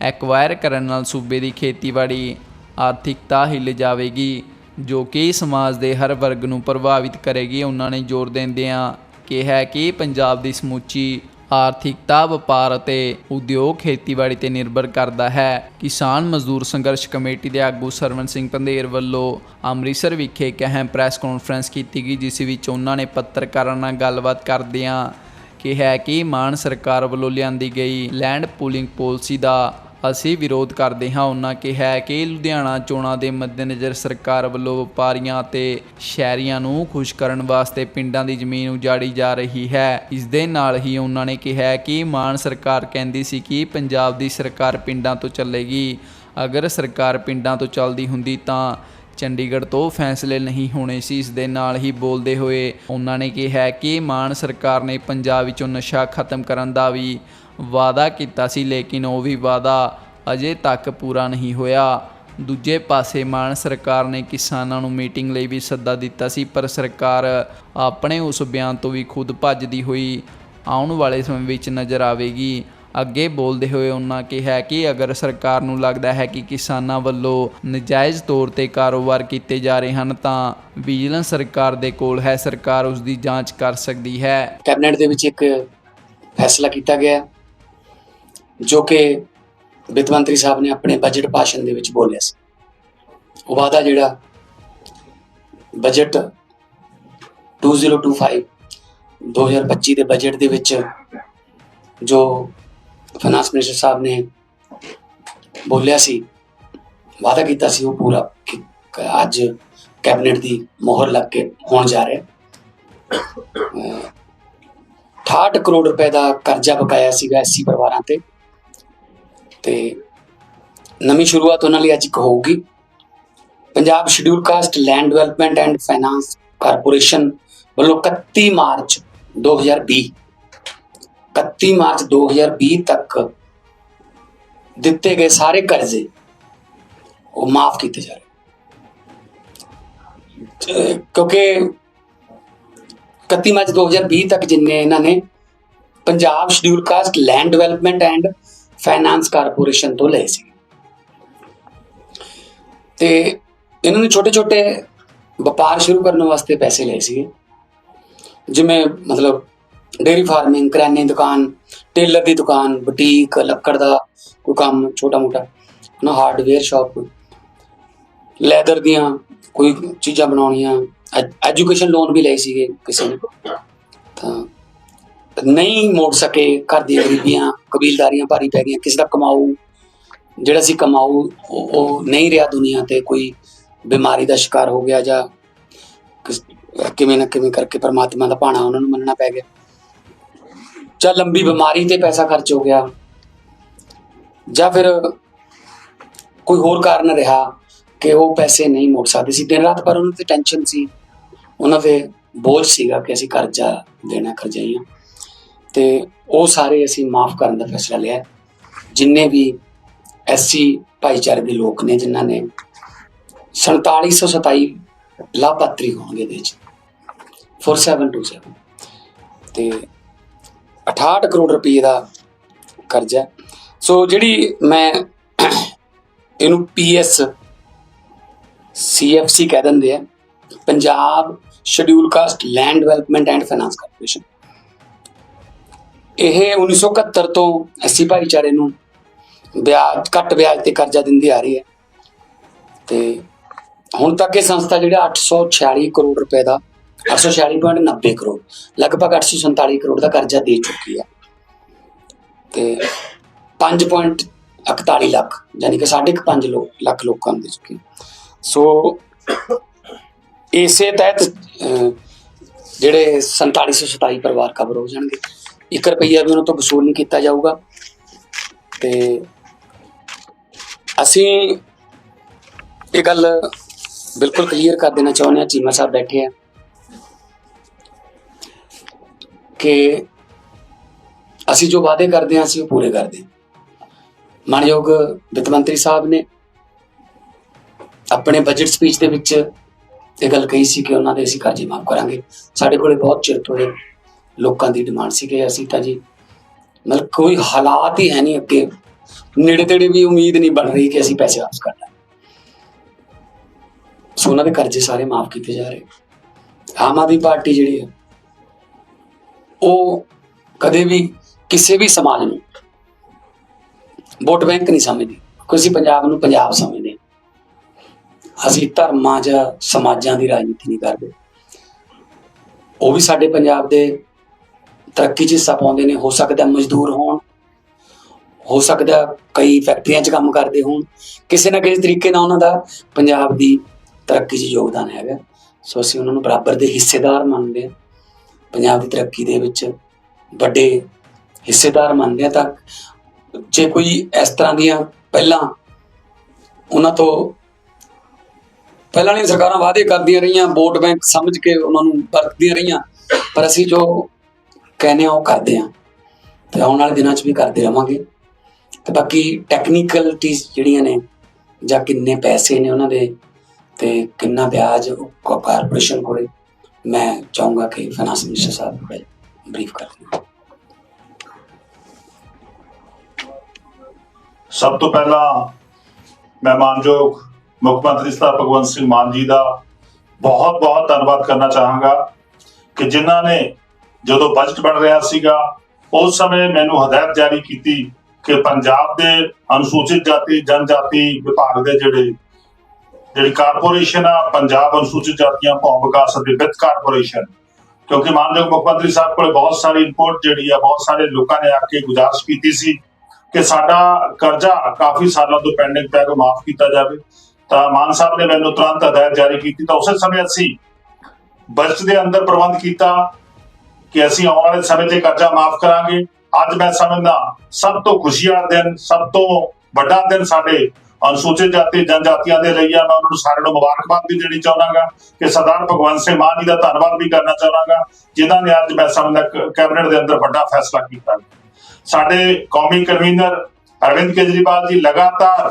ਐਕਵਾਇਰ ਕਰਨ ਨਾਲ ਸੂਬੇ ਦੀ ਖੇਤੀਬਾੜੀ ਆਰਥਿਕਤਾ ਹਿੱਲ ਜਾਵੇਗੀ, ਜੋ ਕਿ ਸਮਾਜ ਦੇ ਹਰ ਵਰਗ ਨੂੰ ਪ੍ਰਭਾਵਿਤ ਕਰੇਗੀ। ਉਹਨਾਂ ਨੇ ਜ਼ੋਰ ਦਿੰਦਿਆਂ ਕਿਹਾ ਕਿ ਪੰਜਾਬ ਦੀ ਸਮੁੱਚੀ ਆਰਥਿਕਤਾ, ਵਪਾਰ ਅਤੇ ਉਦਯੋਗ ਖੇਤੀਬਾੜੀ ਤੇ ਨਿਰਭਰ ਕਰਦਾ ਹੈ। ਕਿਸਾਨ ਮਜ਼ਦੂਰ ਸੰਘਰਸ਼ ਕਮੇਟੀ ਦੇ ਆਗੂ ਸਰਵਨ ਸਿੰਘ ਪੰਧੇਰ ਵੱਲੋਂ ਅੰਮ੍ਰਿਤਸਰ ਵਿਖੇ ਇੱਕ ਅਹਿਮ ਪ੍ਰੈਸ ਕਾਨਫਰੰਸ ਕੀਤੀ ਗਈ, ਜਿਸ ਵਿੱਚ ਉਹਨਾਂ ਨੇ ਪੱਤਰਕਾਰਾਂ ਨਾਲ ਗੱਲਬਾਤ ਕਰਦਿਆਂ ਕਿਹਾ ਕਿ ਮਾਨ ਸਰਕਾਰ ਵੱਲੋਂ ਲਿਆਂਦੀ ਗਈ ਲੈਂਡ ਪੂਲਿੰਗ ਪਾਲਿਸੀ ਦਾ ਅਸੀਂ ਵਿਰੋਧ ਕਰਦੇ ਹਾਂ। ਉਹਨਾਂ ਕਿਹਾ ਕਿ ਲੁਧਿਆਣਾ ਚੋਣਾਂ ਦੇ ਮੱਦੇਨਜ਼ਰ ਸਰਕਾਰ ਵੱਲੋਂ ਵਪਾਰੀਆਂ ਅਤੇ ਸ਼ਹਿਰੀਆਂ ਨੂੰ ਖੁਸ਼ ਕਰਨ ਵਾਸਤੇ ਪਿੰਡਾਂ ਦੀ ਜ਼ਮੀਨ ਉਜਾੜੀ ਜਾ ਰਹੀ ਹੈ। ਇਸ ਦੇ ਨਾਲ ਹੀ ਉਹਨਾਂ ਨੇ ਕਿਹਾ ਕਿ ਮਾਨ ਸਰਕਾਰ ਕਹਿੰਦੀ ਸੀ ਕਿ ਪੰਜਾਬ ਦੀ ਸਰਕਾਰ ਪਿੰਡਾਂ ਤੋਂ ਚੱਲੇਗੀ। ਅਗਰ ਸਰਕਾਰ ਪਿੰਡਾਂ ਤੋਂ ਚੱਲਦੀ ਹੁੰਦੀ ਤਾਂ ਚੰਡੀਗੜ੍ਹ ਤੋਂ ਫੈਸਲੇ ਨਹੀਂ ਹੋਣੇ ਸੀ। ਇਸ ਦੇ ਨਾਲ ਹੀ ਬੋਲਦੇ ਹੋਏ ਉਹਨਾਂ ਨੇ ਕਿਹਾ ਕਿ ਮਾਨ ਸਰਕਾਰ ਨੇ ਪੰਜਾਬ ਵਿੱਚੋਂ ਨਸ਼ਾ ਖਤਮ ਕਰਨ ਦਾ ਵੀ ਵਾਅਦਾ ਕੀਤਾ ਸੀ, ਲੇਕਿਨ ਉਹ ਵੀ ਵਾਅਦਾ ਅਜੇ ਤੱਕ ਪੂਰਾ ਨਹੀਂ ਹੋਇਆ। ਦੂਜੇ ਪਾਸੇ ਮਾਨ ਸਰਕਾਰ ਨੇ ਕਿਸਾਨਾਂ ਨੂੰ ਮੀਟਿੰਗ ਲਈ ਵੀ ਸੱਦਾ ਦਿੱਤਾ ਸੀ, ਪਰ ਸਰਕਾਰ ਆਪਣੇ ਉਸ ਬਿਆਨ ਤੋਂ ਵੀ ਖੁਦ ਭੱਜਦੀ ਹੋਈ ਆਉਣ ਵਾਲੇ ਸਮੇਂ ਵਿੱਚ ਨਜ਼ਰ ਆਵੇਗੀ। ਅੱਗੇ ਬੋਲਦੇ ਹੋਏ ਉਹਨਾਂ ਕਿਹਾ ਕਿ ਅਗਰ ਸਰਕਾਰ ਨੂੰ ਲੱਗਦਾ ਹੈ ਕਿ ਕਿਸਾਨਾਂ ਵੱਲੋਂ ਨਜਾਇਜ਼ ਤੌਰ ਤੇ ਕਾਰੋਬਾਰ ਕੀਤੇ ਜਾ ਰਹੇ ਹਨ, ਤਾਂ ਵਿਜੀਲੈਂਸ ਸਰਕਾਰ ਦੇ ਕੋਲ ਹੈ, ਸਰਕਾਰ ਉਸ ਦੀ ਜਾਂਚ ਕਰ ਸਕਦੀ ਹੈ। ਕੈਬਨਿਟ ਦੇ ਵਿੱਚ ਇੱਕ ਫੈਸਲਾ ਕੀਤਾ ਗਿਆ। ਜੋ ਕਿ ਵਿੱਤ ਮੰਤਰੀ ਸਾਹਿਬ ਨੇ ਆਪਣੇ ਬਜਟ ਭਾਸ਼ਣ ਦੇ ਵਿੱਚ ਬੋਲਿਆ ਸੀ। ਉਹ ਵਾਅਦਾ ਜਿਹੜਾ ਬਜਟ 2025 2025 ਦੇ ਬਜਟ ਦੇ ਵਿੱਚ ਜੋ ਫਾਈਨਾਂਸ ਮਿਨਿਸਟਰ ਸਾਹਿਬ ਨੇ ਬੋਲਿਆ ਸੀ, ਵਾਅਦਾ ਕੀਤਾ ਸੀ ਉਹ ਪੂਰਾ ਅੱਜ ਕੈਬਨਿਟ ਦੀ ਮੋਹਰ ਲੱਗ ਕੇ ਹੋਣ ਜਾ ਰਿਹਾ। ਹੈ 68 ਕਰੋੜ ਰੁਪਏ ਦਾ ਕਰਜ਼ਾ ਬਕਾਇਆ ਸੀਗਾ ਐਸਸੀ ਪਰਿਵਾਰਾਂ ਤੇ। ਤੇ ਨਵੀਂ ਸ਼ੁਰੂਆਤ ਉਹਨਾਂ ਲਈ ਅੱਜ ਇੱਕ ਹੋਊਗੀ। Punjab schedule caste land development and finance corporation ਵੱਲੋਂ 31 ਮਾਰਚ 2020 31 ਮਾਰਚ 2020 ਤੱਕ ਦਿੱਤੇ ਗਏ ਸਾਰੇ ਕਰਜ਼ੇ ਉਹ ਮਾਫ ਕੀਤੇ ਜਾ ਰਹੇ ਕਿਉਂਕਿ 31 ਮਾਰਚ 2020 ਤੱਕ ਜਿੰਨੇ ਇਹਨਾਂ ਨੇ Punjab schedule caste land development and finance corporation ਤੋਂ ਲਏ ਸੀ ਤੇ ਇਹਨਾਂ ਨੇ ਛੋਟੇ ਛੋਟੇ ਵਪਾਰ ਸ਼ੁਰੂ ਕਰਨ ਵਾਸਤੇ ਪੈਸੇ ਲਏ ਸੀ ਜਿਵੇਂ ਮਤਲਬ ਡੇਰੀ ਫਾਰਮਿੰਗ, ਕਰਿਆਨੇ ਦੀ ਦੁਕਾਨ, ਟੇਲਰ ਦੀ ਦੁਕਾਨ, ਬੁਟੀਕ, ਲੱਕੜ ਦਾ ਕੋਈ ਕੰਮ ਛੋਟਾ ਮੋਟਾ ਨਾ ਹਾਰਡਵੇਅਰ ਸ਼ਾਪ ਲੈਦਰ ਦੀਆਂ ਕੋਈ ਚੀਜ਼ਾਂ ਬਣਾਉਣੀਆਂ ਐਜੂਕੇਸ਼ਨ ਲੋਨ ਵੀ ਲਏ ਸੀਗੇ ਕਿਸੇ ਨੇ। ਤਾਂ ਨਹੀਂ ਮੋੜ ਸਕੇ ਘਰ ਦੀਆਂ ਗਰੀਬੀਆਂ, ਕਬੀਲਦਾਰੀਆਂ, ਭਾਰੀ ਪੈ ਗਈਆਂ ਕਿਸੇ ਦਾ ਕਮਾਊ, ਜਿਹੜਾ ਸੀ ਕਮਾਊ, ਉਹ ਨਹੀਂ ਰਿਹਾ ਦੁਨੀਆ ਤੇ ਕੋਈ ਬਿਮਾਰੀ ਦਾ ਸ਼ਿਕਾਰ ਹੋ ਗਿਆ ਜਾਂ ਕਿਵੇਂ ਨਾ ਕਿਵੇਂ ਕਰਕੇ ਪਰਮਾਤਮਾ ਦਾ ਭਾਣਾ ਉਹਨਾਂ ਨੂੰ ਮੰਨਣਾ ਪੈ ਗਿਆ। ਜਾਂ ਲੰਬੀ ਬਿਮਾਰੀ ਤੇ ਪੈਸਾ ਖਰਚ ਹੋ ਗਿਆ, ਜਾਂ ਫਿਰ ਕੋਈ ਹੋਰ ਕਾਰਨ ਰਿਹਾ ਕਿ ਉਹ ਪੈਸੇ ਨਹੀਂ ਮੋੜ ਸਕਦੇ ਸੀ। ਦਿਨ ਰਾਤ ਪਰ ਉਹਨਾਂ ਤੇ ਟੈਨਸ਼ਨ ਸੀ, ਉਹਨਾਂ ਤੇ ਬੋਝ ਸੀਗਾ ਕਿ ਅਸੀਂ ਕਰਜ਼ਾ ਦੇਣਾ ਕਰਜ਼ਾਈਆਂ ਤੇ ਉਹ ਸਾਰੇ ਅਸੀਂ ਮਾਫ ਕਰਨ ਦਾ ਫੈਸਲਾ ਲਿਆ ਜਿੰਨੇ ਵੀ ਐਸਸੀ ਭਾਈਚਾਰੇ ਦੇ ਲੋਕ ਨੇ ਜਿਨ੍ਹਾਂ ਨੇ 4727 ਲਾਭਪਾਤਰੀ ਹੋਣਗੇ ਦੇ ਵਿੱਚ 4727 ਤੇ 68 ਕਰੋੜ ਰੁਪਏ ਦਾ ਕਰਜ਼ਾ ਸੋ ਜਿਹੜੀ ਮੈਂ ਇਹਨੂੰ ਪੀਐਸ ਸੀਐਫਸੀ ਕਹਿ ਦਿੰਦੇ ਆ, Punjab schedule caste land development and finance corporation ਇਹ 1971 ਤੋਂ ਐਸੀ ਭਾਈਚਾਰੇ ਨੂੰ ਵਿਆਜ ਘੱਟ ਵਿਆਜ ਤੇ ਕਰਜ਼ਾ ਦਿੰਦੀ ਆ ਰਹੀ ਹੈ ਤੇ ਹੁਣ ਤੱਕ ਇਹ ਸੰਸਥਾ ਜਿਹੜਾ 846 ਕਰੋੜ ਰੁਪਏ ਦਾ 846.90 ਕਰੋੜ ਲਗਭਗ 847 ਕਰੋੜ ਦਾ ਕਰਜ਼ਾ ਦੇ ਚੁੱਕੀ ਹੈ ਤੇ 5.41 ਲੱਖ ਯਾਨੀ ਕਿ 5.5 ਲੋਕ ਲੱਖ ਲੋਕਾਂ ਨੂੰ ਦੇ ਚੁੱਕੀ ਸੋ ਇਸੇ ਤਹਿਤ ਅਹ, ਜਿਹੜੇ 4727 ਪਰਿਵਾਰ ਕਵਰ ਹੋ ਜਾਣਗੇ। 1 ਰੁਪਈਆ ਵੀ ਉਹਨਾਂ ਤੋਂ ਵਸੂਲ ਨਹੀਂ ਕੀਤਾ ਜਾਊਗਾ। ਤੇ ਅਸੀਂ ਇਹ ਗੱਲ ਬਿਲਕੁਲ ਕਲੀਅਰ ਕਰ ਦੇਣਾ ਚਾਹੁੰਦੇ ਹਾਂ, ਚੀਮਾ ਸਾਹਿਬ ਬੈਠੇ ਆ, ਕਿ ਅਸੀਂ ਜੋ ਵਾਅਦੇ ਕਰਦੇ ਹਾਂ, ਅਸੀਂ ਉਹ ਪੂਰੇ ਕਰਦੇ ਹਾਂ। ਮਾਨਯੋਗ ਵਿੱਤ ਮੰਤਰੀ ਸਾਹਿਬ ਨੇ ਆਪਣੇ ਬਜਟ ਸਪੀਚ ਦੇ ਵਿੱਚ ਇਹ ਗੱਲ ਕਹੀ ਸੀ ਕਿ ਉਹਨਾਂ ਦੇ ਅਸੀਂ ਕਰਜ਼ੇ ਮਾਫ ਕਰਾਂਗੇ। ਸਾਡੇ ਕੋਲੇ ਬਹੁਤ ਚਿਰ ਤੋਂ ਇਹ ਲੋਕਾਂ ਦੀ ਡਿਮਾਂਡ ਸੀ ਕਿ ਅਸੀਂ ਤਾਂ ਜੀ, ਮਤਲਬ ਕੋਈ ਹਾਲਾਤ ਹੀ ਹੈ ਨਹੀਂ ਅੱਗੇ। ਨੇੜੇ ਤੇੜੇ ਵੀ ਉਮੀਦ ਨਹੀਂ ਬਣ ਰਹੀ ਕਿ ਅਸੀਂ ਪੈਸੇ ਵਾਪਸ ਕਰ ਲਾਂਗੇ। ਸੋ ਉਹਨਾਂ ਦੇ ਕਰਜ਼ੇ ਸਾਰੇ ਮਾਫ ਕੀਤੇ ਜਾ ਰਹੇ। ਆਮ ਆਦਮੀ ਪਾਰਟੀ ਜਿਹੜੀ ਹੈ, ਉਹ ਕਦੇ ਵੀ ਕਿਸੇ ਵੀ ਸਮਾਜ ਨੂੰ ਵੋਟ ਬੈਂਕ ਨਹੀਂ ਸਮਝਦੀ। ਕਿਉਂਕਿ ਅਸੀਂ ਪੰਜਾਬ ਨੂੰ ਪੰਜਾਬ ਸਮਝਦੇ ਅਸੀਂ ਧਰਮਾਂ ਜਾਂ ਸਮਾਜਾਂ ਦੀ ਰਾਜਨੀਤੀ ਨਹੀਂ ਕਰਦੇ। ਉਹ ਵੀ ਸਾਡੇ ਪੰਜਾਬ ਦੇ ਤਰੱਕੀ 'ਚ ਹਿੱਸਾ ਪਾਉਂਦੇ ਨੇ, ਹੋ ਸਕਦਾ ਮਜ਼ਦੂਰ ਹੋਣ, ਹੋ ਸਕਦਾ ਕਈ ਫੈਕਟਰੀਆਂ 'ਚ ਕੰਮ ਕਰਦੇ ਹੋਣ, ਕਿਸੇ ਨਾ ਕਿਸੇ ਤਰੀਕੇ ਨਾਲ ਉਹਨਾਂ ਦਾ ਪੰਜਾਬ ਦੀ ਤਰੱਕੀ 'ਚ ਯੋਗਦਾਨ ਹੈਗਾ। ਸੋ ਅਸੀਂ ਉਹਨਾਂ ਨੂੰ ਬਰਾਬਰ ਦੇ ਹਿੱਸੇਦਾਰ ਮੰਨਦੇ ਹਾਂ। ਪੰਜਾਬ ਦੀ ਤਰੱਕੀ ਦੇ ਵਿੱਚ ਵੱਡੇ ਹਿੱਸੇਦਾਰ ਮੰਨਦੇ ਹਾਂ ਤਾਂ ਜੇ ਕੋਈ ਇਸ ਤਰ੍ਹਾਂ ਦੀਆਂ ਪਹਿਲਾਂ ਉਹਨਾਂ ਤੋਂ ਪਹਿਲਾਂ ਵਾਲੀਆਂ ਸਰਕਾਰਾਂ ਵਾਅਦੇ ਕਰਦੀਆਂ ਰਹੀਆਂ, ਵੋਟ ਬੈਂਕ ਸਮਝ ਕੇ ਉਹਨਾਂ ਨੂੰ ਵਰਤਦੀਆਂ ਰਹੀਆਂ, ਪਰ ਅਸੀਂ ਜੋ ਕਹਿੰਦੇ ਆ ਉਹ ਕਰਦੇ ਆ ਤੇ ਆਉਣ ਵਾਲੇ ਦਿਨਾਂ 'ਚ ਵੀ ਕਰਦੇ ਰਵਾਂਗੇ। ਤੇ ਬਾਕੀ ਟੈਕਨੀਕਲਟੀਜ਼ ਜਿਹੜੀਆਂ ਨੇ ਜਾਂ ਕਿੰਨੇ ਪੈਸੇ ਨੇ ਉਹਨਾਂ ਦੇ ਤੇ ਕਿੰਨਾ ਵਿਆਜ ਕਾਰਪੋਰੇਸ਼ਨ ਕੋਲੇ ਮੈਂ ਚਾਹੂੰਗਾ ਕਿ ਫਾਈਨਾਂਸ ਮਿਨਿਸਟਰ ਸਾਹਿਬ ਥੋੜਾ ਬਰੀਫ ਕਰ ਦੇਣ। ਸਭ ਤੋਂ ਪਹਿਲਾਂ ਮੈਂ ਮਾਨਯੋਗ ਮੁੱਖ ਮੰਤਰੀ ਸਾਹਿਬ ਭਗਵੰਤ ਸਿੰਘ ਮਾਨ ਜੀ ਦਾ ਬਹੁਤ ਬਹੁਤ ਧੰਨਵਾਦ ਕਰਨਾ ਚਾਹਾਂਗਾ ਕਿ ਜਿਨ੍ਹਾਂ ਨੇ ਜਦੋਂ ਬਜਟ ਬਣ ਰਿਹਾ ਸੀਗਾ, ਉਸ ਸਮੇਂ ਮੈਨੂੰ ਹਦਾਇਤ ਜਾਰੀ ਕੀਤੀ ਕਿ ਪੰਜਾਬ ਦੇ ਅਨੁਸੂਚਿਤ ਜਾਤੀ, ਜਨਜਾਤੀ ਵਿਭਾਗ ਦੇ ਜਿਹੜੇ, ਜਿਹੜੀ ਕਾਰਪੋਰੇਸ਼ਨ ਆ, ਪੰਜਾਬ ਅਨੁਸੂਚਿਤ ਜਾਤੀਆਂ ਭੌਂ ਵਿਕਾਸ ਅਤੇ ਵਿੱਤ ਕਾਰਪੋਰੇਸ਼ਨ ਕਿਉਂਕਿ ਮਾਨਯੋਗ ਮੁੱਖ ਮੰਤਰੀ ਸਾਹਿਬ ਕੋਲ ਬਹੁਤ ਸਾਰੀ ਇਨਪੁਟ ਜਿਹੜੀ ਆ, ਬਹੁਤ ਸਾਰੇ ਲੋਕਾਂ ਨੇ ਆ ਕੇ ਗੁਜ਼ਾਰਿਸ਼ ਕੀਤੀ ਸੀ ਕਿ ਸਾਡਾ ਕਰਜ਼ਾ ਕਾਫੀ ਸਾਲਾਂ ਤੋਂ ਪੈਂਡਿੰਗ ਪਿਆ ਕੋ ਮਾਫ ਕੀਤਾ ਜਾਵੇ। ਤਾਂ ਮਾਨ ਸਾਹਿਬ ਨੇ ਮੈਨੂੰ ਤੁਰੰਤ ਹਦਾਇਤ ਜਾਰੀ ਕੀਤੀ। ਤਾਂ ਉਸੇ ਸਮੇਂ ਅਸੀਂ ਬਜਟ ਦੇ ਅੰਦਰ ਪ੍ਰਬੰਧ ਕੀਤਾ। ਕਿ ਅਸੀਂ ਆਉਣ ਵਾਲੇ ਸਮੇਂ ਤੇ ਕਰਜ਼ਾ ਮਾਫ ਕਰਾਂਗੇ। ਅੱਜ ਮੈਂ ਸਮਝਦਾ ਸਭ ਤੋਂ ਖੁਸ਼ੀ ਵਾਲਾ ਦਿਨ, ਸਭ ਤੋਂ ਵੱਡਾ ਦਿਨ ਸਾਡੇ ਅਨੁਸੂਚਿਤ ਜਾਤੀ, ਜਨਜਾਤੀਆਂ ਦੇ ਲਈ ਆ। ਮੈਂ ਉਹਨਾਂ ਨੂੰ ਸਾਰਿਆਂ ਨੂੰ ਮੁਬਾਰਕਬਾਦ ਵੀ ਦੇਣੀ ਚਾਹੁੰਦਾਗਾ ਕਿ ਸਰਦਾਰ ਭਗਵੰਤ ਸਿੰਘ ਮਾਨ ਜੀ ਦਾ ਧੰਨਵਾਦ ਵੀ ਕਰਨਾ ਚਾਹੁੰਦਾਗਾ, ਜਿਨ੍ਹਾਂ ਨੇ ਅੱਜ ਮੈਂ ਸਮਝਦਾ ਕੈਬਨਿਟ ਦੇ ਅੰਦਰ ਵੱਡਾ ਫੈਸਲਾ ਕੀਤਾ। ਸਾਡੇ ਕੌਮੀ ਕਨਵੀਨਰ ਅਰਵਿੰਦ ਕੇਜਰੀਵਾਲ ਜੀ ਲਗਾਤਾਰ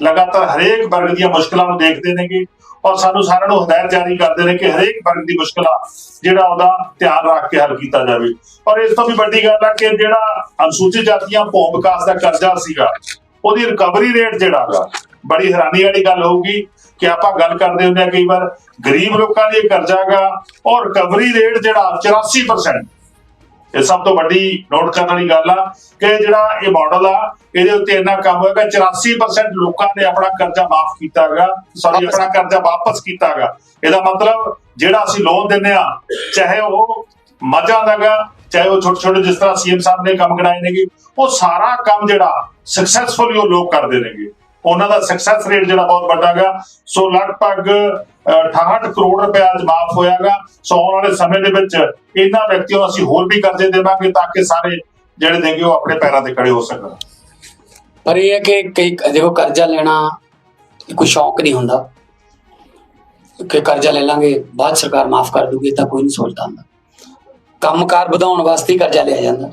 ਲਗਾਤਾਰ ਹਰੇਕ ਵਰਗ ਦੀਆਂ ਮੁਸ਼ਕਲਾਂ ਨੂੰ ਦੇਖਦੇ ਨੇਗੇ। ਔਰ ਸਾਨੂੰ ਸਾਰਿਆਂ ਨੂੰ ਹਦਾਇਤ ਜਾਰੀ ਕਰਦੇ ਨੇ ਕਿ ਹਰੇਕ ਵਰਗ ਦੀ ਮੁਸ਼ਕਲਾਂ ਜਿਹੜਾ ਉਹਦਾ ਧਿਆਨ ਰੱਖ ਕੇ ਹੱਲ ਕੀਤਾ ਜਾਵੇ। ਔਰ ਇਸ ਤੋਂ ਵੀ ਵੱਡੀ ਗੱਲ ਆ ਕਿ ਜਿਹੜਾ ਅਨੁਸੂਚਿਤ ਜਾਤੀਆਂ ਭੌਂ ਵਿਕਾਸ ਦਾ ਕਰਜ਼ਾ ਸੀਗਾ, ਉਹਦੀ ਰਿਕਵਰੀ ਰੇਟ ਜਿਹੜਾ ਹੈਗਾ ਬੜੀ ਹੈਰਾਨੀ ਵਾਲੀ ਗੱਲ ਹੋਊਗੀ ਕਿ ਆਪਾਂ ਗੱਲ ਕਰਦੇ ਹੁੰਦੇ ਆ ਕਈ ਵਾਰ ਗਰੀਬ ਲੋਕਾਂ ਲਈ ਕਰਜ਼ਾ ਹੈਗਾ ਔਰ ਰਿਕਵਰੀ ਰੇਟ ਜਿਹੜਾ 84% ਇਹ ਸਭ ਤੋਂ ਵੱਡੀ ਨੋਟ ਕਰਨ ਵਾਲੀ ਗੱਲ ਆ ਕਿ ਜਿਹੜਾ ਇਹ ਮਾਡਲ ਆ, ਇਹਦੇ ਉੱਤੇ ਇੰਨਾ ਕੰਮ ਹੋਏਗਾ 84% ਲੋਕਾਂ ਨੇ ਆਪਣਾ ਕਰਜ਼ਾ ਮਾਫ ਕੀਤਾਗਾ ਸੌਰੀ ਵਾਪਸ। ਆਪਣਾ ਕਰਜ਼ਾ ਵਾਪਸ ਕੀਤਾ ਕੀਤਾਗਾ ਇਹਦਾ ਮਤਲਬ ਜਿਹੜਾ ਅਸੀਂ ਲੋਨ ਦਿੰਨੇ ਆ, ਚਾਹੇ ਉਹ ਮੱਝਾਂ ਦਾਗਾ ਚਾਹੇ ਉਹ ਛੋਟੇ ਛੋਟੇ ਜਿਸ ਤਰ੍ਹਾਂ ਸੀਐਮ ਸਾਹਿਬ ਨੇ ਕੰਮ ਕਰਾਏ ਨੇਗੇ, ਉਹ ਸਾਰਾ ਕੰਮ ਜਿਹੜਾ ਸਕਸੈਸਫੁਲੀ ਉਹ ਲੋਕ ਕਰਦੇ ਨੇਗੇ ਉਹਨਾਂ ਦਾ ਸਕਸੈਸ ਰੇਟ ਜਿਹੜਾ ਬਹੁਤ ਵੱਡਾ ਗਾ ਸੋ ਲਗਭਗ 68 ਕਰੋੜ ਰੁਪਏ ਅੱਜ ਮਾਫ ਹੋਇਆਗਾ ਸੋ ਆਉਣ ਵਾਲੇ ਸਮੇਂ ਦੇ ਵਿੱਚ ਇਹਨਾਂ ਵਿਅਕਤੀਆਂ ਨੂੰ ਅਸੀਂ ਹੋਰ ਵੀ ਕਰਜ਼ੇ ਦੇਵਾਂਗੇ ਤਾਂ ਕਿ ਸਾਰੇ ਜਿਹੜੇ ਦੇਂਗੇ ਉਹ ਆਪਣੇ ਪੈਰਾਂ ਤੇ ਖੜੇ ਹੋ ਸਕਣ। ਪਰ ਇਹ ਹੈ ਕਿ ਕਈ ਦੇਖੋ ਕਰਜ਼ਾ ਲੈਣਾ ਕੋਈ ਸ਼ੌਂਕ ਨਹੀਂ ਹੁੰਦਾ। ਕਿ ਕਰਜ਼ਾ ਲੈ ਲਾਂਗੇ, ਬਾਅਦ ਸਰਕਾਰ ਮਾਫ ਕਰ ਦੂਗੀ ਤਾਂ ਕੋਈ ਨਹੀਂ ਸੋਚਦਾ ਹੁੰਦਾ। ਕੰਮਕਾਰ ਵਧਾਉਣ ਵਾਸਤੇ ਕਰਜ਼ਾ ਲਿਆ ਜਾਂਦਾ।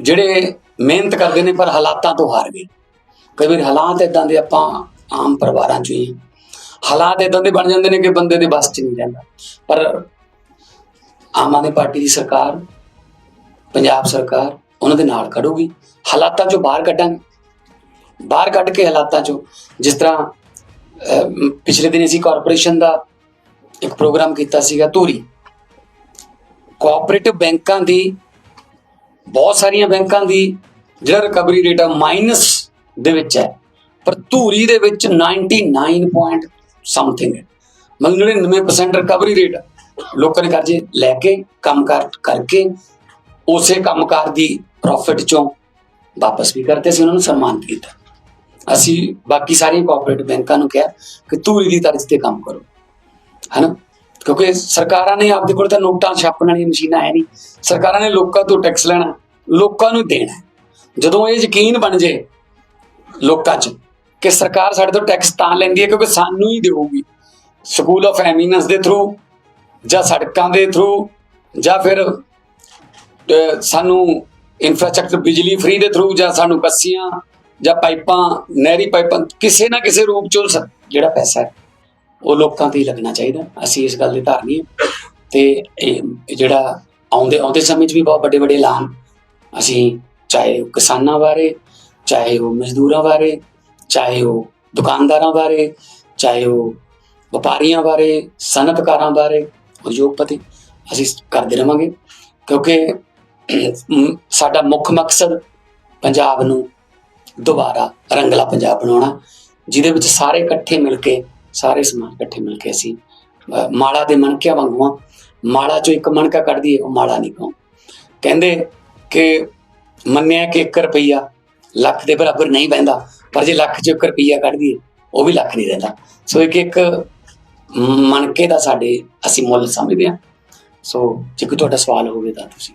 ਜਿਹੜੇ ਮਿਹਨਤ ਕਰਦੇ ਨੇ, ਪਰ ਹਾਲਾਤਾਂ ਤੋਂ ਹਾਰ ਗਏ। ਕਈ ਵਾਰ ਹਾਲਾਤ ਇਦਾਂ ਦੇ ਆਪਾਂ ਆਮ ਪਰਿਵਾਰਾਂ ਚ ਹੀ ਹਾਲਾਤ ਇਦਾਂ ਦੇ ਬਣ ਜਾਂਦੇ ਨੇ ਕਿ ਬੰਦੇ ਦੇ ਬਸ ਚ ਨਹੀਂ ਜਾਂਦਾ ਪਰ ਆਮ ਆਦਮੀ ਪਾਰਟੀ ਦੀ ਸਰਕਾਰ, ਪੰਜਾਬ ਸਰਕਾਰ ਉਹਨਾਂ ਦੇ ਨਾਲ ਖੜੂਗੀ। ਹਾਲਾਤਾਂ ਚੋਂ ਬਾਹਰ ਕੱਢਾਂਗੇ। ਬਾਹਰ ਕੱਢ ਕੇ ਹਾਲਾਤਾਂ ਚੋਂ ਜਿਸ ਤਰ੍ਹਾਂ ਪਿਛਲੇ ਦਿਨ ਅਸੀਂ ਕਾਰਪੋਰੇਸ਼ਨ ਦਾ ਇੱਕ ਪ੍ਰੋਗਰਾਮ ਕੀਤਾ ਸੀਗਾ ਧੂਰੀ। ਕੋਆਪਰੇਟਿਵ ਬੈਂਕਾਂ ਦੀ, ਬਹੁਤ ਸਾਰੀਆਂ ਬੈਂਕਾਂ ਦੀ ਜਿਹੜਾ ਰਿਕਵਰੀ ਰੇਟ ਆ ਮਾਈਨਸ ਦੇ ਵਿੱਚ ਹੈ। ਪਰ ਧੂਰੀ ਦੇ ਵਿੱਚ 99 ਪੁਆਇੰਟ ਸਮਥਿੰਗ ਹੈ। ਮਤਲਬ 99% ਰਿਕਵਰੀ ਰੇਟ ਲੋਕਾਂ ਨੇ ਕਰਜ਼ੇ ਲੈ ਕੇ, ਕੰਮਕਾਰ ਕਰਕੇ, ਉਸੇ ਕੰਮਕਾਰ ਦੀ ਪ੍ਰੋਫਿਟ ਚੋਂ ਵਾਪਸ ਵੀ ਕਰਦੇ ਸੀ, ਉਹਨਾਂ ਨੂੰ ਸਨਮਾਨਿਤ ਕੀਤਾ। ਅਸੀਂ ਬਾਕੀ ਸਾਰੀਆਂ ਕੋਆਪਰੇਟਿਵ ਬੈਂਕਾਂ ਨੂੰ ਕਿਹਾ ਕਿ ਧੂਰੀ ਦੀ ਤਰਜ਼ ਤੇ ਕੰਮ ਕਰੋ। ਹਨਾ? ਕਿਉਂਕਿ ਸਰਕਾਰਾਂ ਨੇ ਆਪਦੇ ਕੋਲ ਤਾਂ ਨੋਟਾਂ ਛਾਪਣ ਵਾਲੀਆਂ ਮਸ਼ੀਨਾਂ ਹੈ ਨਹੀਂ। ਸਰਕਾਰਾਂ ਨੇ ਲੋਕਾਂ ਤੋਂ ਟੈਕਸ ਲੈਣਾ, ਲੋਕਾਂ ਨੂੰ ਦੇਣਾ ਜਦੋਂ ਇਹ ਯਕੀਨ ਬਣ ਜੇ ਲੋਕਾਂ 'ਚ ਕਿ ਸਰਕਾਰ ਸਾਡੇ ਤੋਂ ਟੈਕਸ ਤਾਂ ਲੈਂਦੀ ਹੈ ਕਿਉਂਕਿ ਸਾਨੂੰ ਹੀ ਦੇਊਗੀ। ਸਕੂਲ ਆਫ ਐਮੀਨੈਂਸ ਦੇ ਥਰੂ ਜਾਂ ਸੜਕਾਂ ਦੇ ਥਰੂ ਜਾਂ ਫਿਰ ਸਾਨੂੰ ਇਨਫਰਾਸਟ੍ਰਕਚਰ ਬਿਜਲੀ ਫ੍ਰੀ ਦੇ ਥਰੂ ਜਾਂ ਸਾਨੂੰ ਕੱਸੀਆਂ ਜਾਂ ਪਾਈਪਾਂ, ਨਹਿਰੀ ਪਾਈਪਾਂ ਕਿਸੇ ਨਾ ਕਿਸੇ ਰੂਪ ਚੋਂ ਸ- ਜਿਹੜਾ ਪੈਸਾ ਹੈ, ਉਹ ਲੋਕਾਂ ਤੇ ਹੀ ਲੱਗਣਾ ਚਾਹੀਦਾ। ਅਸੀਂ ਇਸ ਗੱਲ ਦੇ ਧਾਰਨੀ ਹੈ ਤੇ ਇਹ ਜਿਹੜਾ ਆਉਂਦੇ ਆਉਂਦੇ ਸਮੇਂ 'ਚ ਵੀ ਬਹੁਤ ਵੱਡੇ ਵੱਡੇ ਐਲਾਨ ਅਸੀਂ ਚਾਹੇ ਕਿਸਾਨਾਂ ਬਾਰੇ ਚਾਹੇ ਉਹ ਮਜ਼ਦੂਰਾਂ ਬਾਰੇ, ਚਾਹੇ ਉਹ ਦੁਕਾਨਦਾਰਾਂ ਬਾਰੇ, ਚਾਹੇ ਉਹ ਵਪਾਰੀਆਂ ਬਾਰੇ, ਸਨਅਤਕਾਰਾਂ ਬਾਰੇ ਉਦਯੋਗਪਤੀ ਅਸੀਂ ਕਰਦੇ ਰਵਾਂਗੇ ਕਿਉਂਕਿ ਸਾਡਾ ਮੁੱਖ ਮਕਸਦ ਪੰਜਾਬ ਨੂੰ ਦੁਬਾਰਾ ਰੰਗਲਾ ਪੰਜਾਬ ਬਣਾਉਣਾ, ਜਿਹਦੇ ਵਿੱਚ ਸਾਰੇ ਇਕੱਠੇ ਮਿਲ ਕੇ, ਸਾਰੇ ਸਮਾਜ ਇਕੱਠੇ ਮਿਲ ਕੇ ਅਸੀਂ ਮਾਲਾ ਦੇ ਮਣਕਿਆਂ ਵਾਂਗੂ ਹਾਂ। ਮਾਲਾ ਚੋਂ ਇੱਕ ਮਣਕਾ ਕੱਢ ਦਈਏ, ਉਹ ਮਾਲਾ ਨਹੀਂ ਕਹੋ ਕਹਿੰਦੇ ਕਿ ਮੰਨਿਆ ਕਿ 1 ਰੁਪਈਆ ਲੱਖ ਦੇ ਬਰਾਬਰ ਨਹੀਂ ਬਹਿੰਦਾ, ਪਰ ਜੇ ਲੱਖ ਚੋਂ 1 ਰੁਪਈਆ ਕੱਢ ਦਈਏ, ਉਹ ਵੀ ਲੱਖ ਨਹੀਂ ਰਹਿੰਦਾ। ਸੋ ਇੱਕ ਇੱਕ ਮਣਕੇ ਦਾ ਸਾਡੇ ਅਸੀਂ ਮੁੱਲ ਸਮਝਦੇ ਹਾਂ। ਸੋ ਜੇ ਕੋਈ ਤੁਹਾਡਾ ਸਵਾਲ ਹੋਵੇ ਤਾਂ ਤੁਸੀਂ